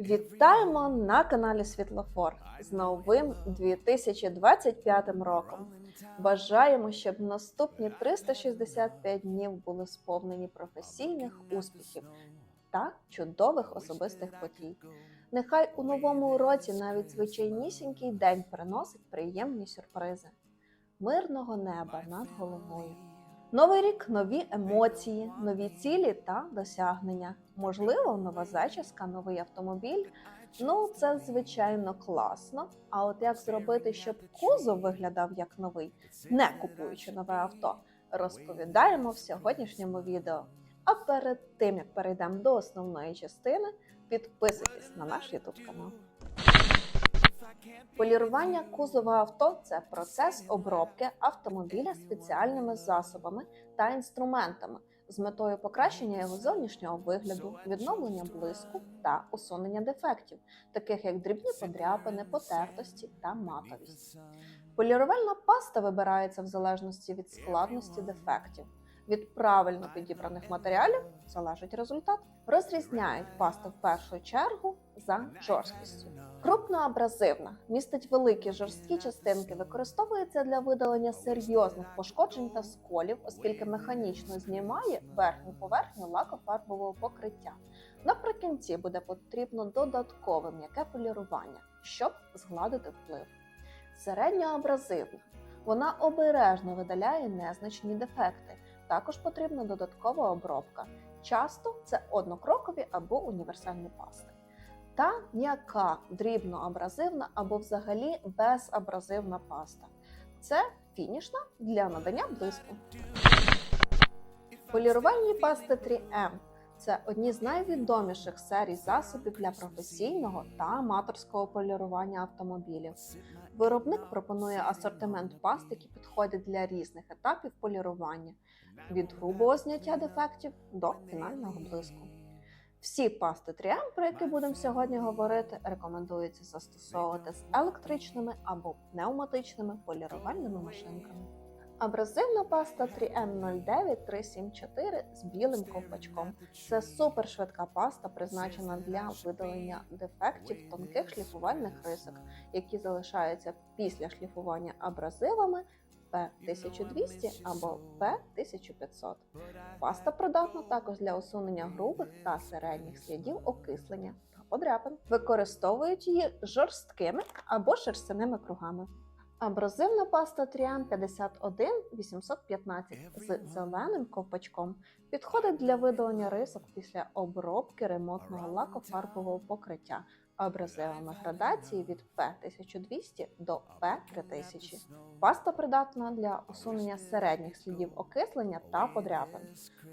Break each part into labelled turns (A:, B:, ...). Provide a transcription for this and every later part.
A: Вітаємо на каналі Світлофор з новим 2025 роком. Бажаємо, щоб наступні 365 днів були сповнені професійних успіхів та чудових особистих подій. Нехай у новому році навіть звичайнісінький день приносить приємні сюрпризи, мирного неба над головою. Новий рік нові емоції, нові цілі та досягнення. Можливо, нова зачіска, новий автомобіль. Ну, це звичайно класно. А от як зробити, щоб кузов виглядав як новий, не купуючи нове авто, розповідаємо в сьогоднішньому відео. А перед тим як перейдемо до основної частини, підписуйтесь на наш YouTube канал. Полірування кузова авто це процес обробки автомобіля спеціальними засобами та інструментами з метою покращення його зовнішнього вигляду, відновлення блиску та усунення дефектів, таких як дрібні подряпини, потертості та матовість. Полірувальна паста вибирається в залежності від складності дефектів. Від правильно підібраних матеріалів залежить результат. Розрізняють пасту в першу чергу за жорсткістю. Крупноабразивна містить великі жорсткі частинки, використовується для видалення серйозних пошкоджень та сколів, оскільки механічно знімає верхню поверхню лакофарбового покриття. Наприкінці буде потрібно додаткове м'яке полірування, щоб згладити вплив. Середньоабразивна вона обережно видаляє незначні дефекти. Також потрібна додаткова обробка. Часто це однокрокові або універсальні пасти. Та м'яка дрібноабразивна або взагалі безабразивна паста. Це фінішна для надання блиску. Полірувальні пасти 3M це одні з найвідоміших серій засобів для професійного та аматорського полірування автомобілів. Виробник пропонує асортимент паст, які підходять для різних етапів полірування від грубого зняття дефектів до фінального блиску. Всі пасти 3M, про які будемо сьогодні говорити, рекомендується застосовувати з електричними або пневматичними полірувальними машинками. Абразивна паста 3M09374 з білим ковпачком. Це супершвидка паста, призначена для видалення дефектів тонких шліфувальних рисок, які залишаються після шліфування абразивами P1200 або P1500. Паста придатна також для усунення грубих та середніх слідів окислення та подряпин. Використовують її жорсткими або шерстяними кругами. Абразивна паста 3M 51 815 з зеленим ковпачком підходить для видалення рисок після обробки ремонтного лакофарбового покриття абразивами градації від P1200 до P3000. Паста придатна для усунення середніх слідів окислення та подряпин.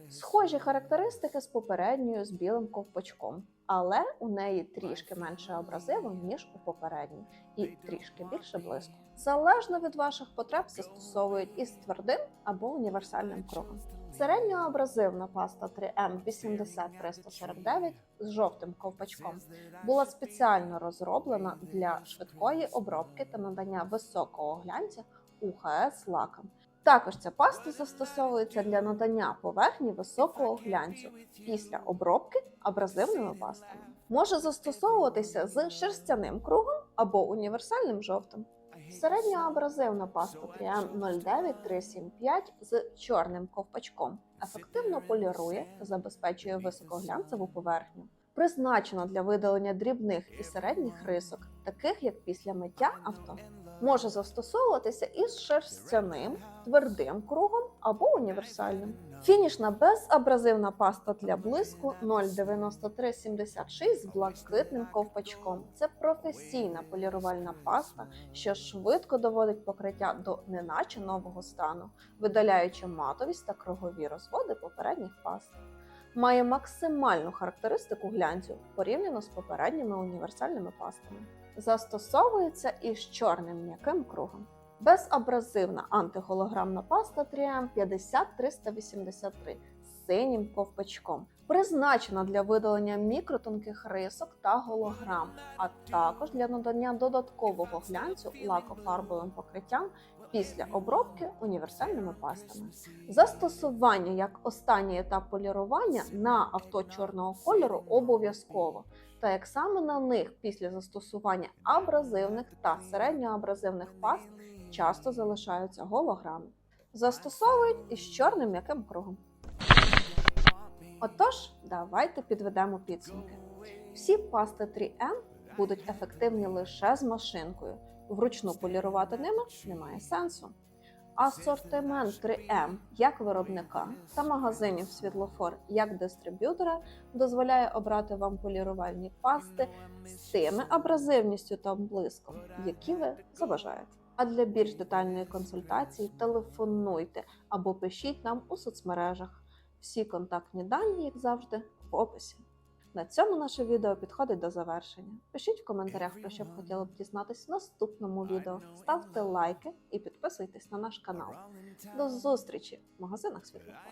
A: Схожі характеристики з попередньою з білим ковпачком, але у неї трішки менше абразиву, ніж у попередній, і трішки більше блиску. Залежно від ваших потреб застосовують із твердим або універсальним кругом. Середньоабразивна паста 3M 80349 з жовтим ковпачком була спеціально розроблена для швидкої обробки та надання високого глянця УХС лакам. Також ця паста застосовується для надання поверхні високого глянцю після обробки абразивними пастами. Може застосовуватися з шерстяним кругом або універсальним жовтим. Середньоабразивна паста 3M 09375 з чорним ковпачком ефективно полірує та забезпечує високоглянцеву поверхню. Призначена для видалення дрібних і середніх рисок, таких як після миття авто. Може застосовуватися із шерстяним, твердим кругом або універсальним. Фінішна безабразивна паста для блиску 09376 з блакитним ковпачком. Це професійна полірувальна паста, що швидко доводить покриття до неначе нового стану, видаляючи матовість та кругові розводи попередніх паст. Має максимальну характеристику глянцю порівняно з попередніми універсальними пастами. Застосовується із чорним м'яким кругом. Безабразивна антиголограмна паста 3M 50383 з синім ковпачком. Призначена для видалення мікротонких рисок та голограм, а також для надання додаткового глянцю лакофарбовим покриттям після обробки універсальними пастами. Застосування як останній етап полірування на авто чорного кольору обов'язково, та як саме на них після застосування абразивних та середньоабразивних паст часто залишаються голограми. Застосовують із чорним м'яким кругом. Отож, давайте підведемо підсумки. Всі пасти 3M будуть ефективні лише з машинкою. Вручну полірувати ними немає сенсу. Асортимент 3M як виробника та магазинів світлофор як дистриб'ютора дозволяє обрати вам полірувальні пасти з тими абразивністю та блиском, які ви забажаєте. А для більш детальної консультації телефонуйте або пишіть нам у соцмережах. Всі контактні дані, як завжди, в описі. На цьому наше відео підходить до завершення. Пишіть в коментарях, про що б хотіли б дізнатись в наступному відео. Ставте лайки і підписуйтесь на наш канал. До зустрічі в магазинах світлофор.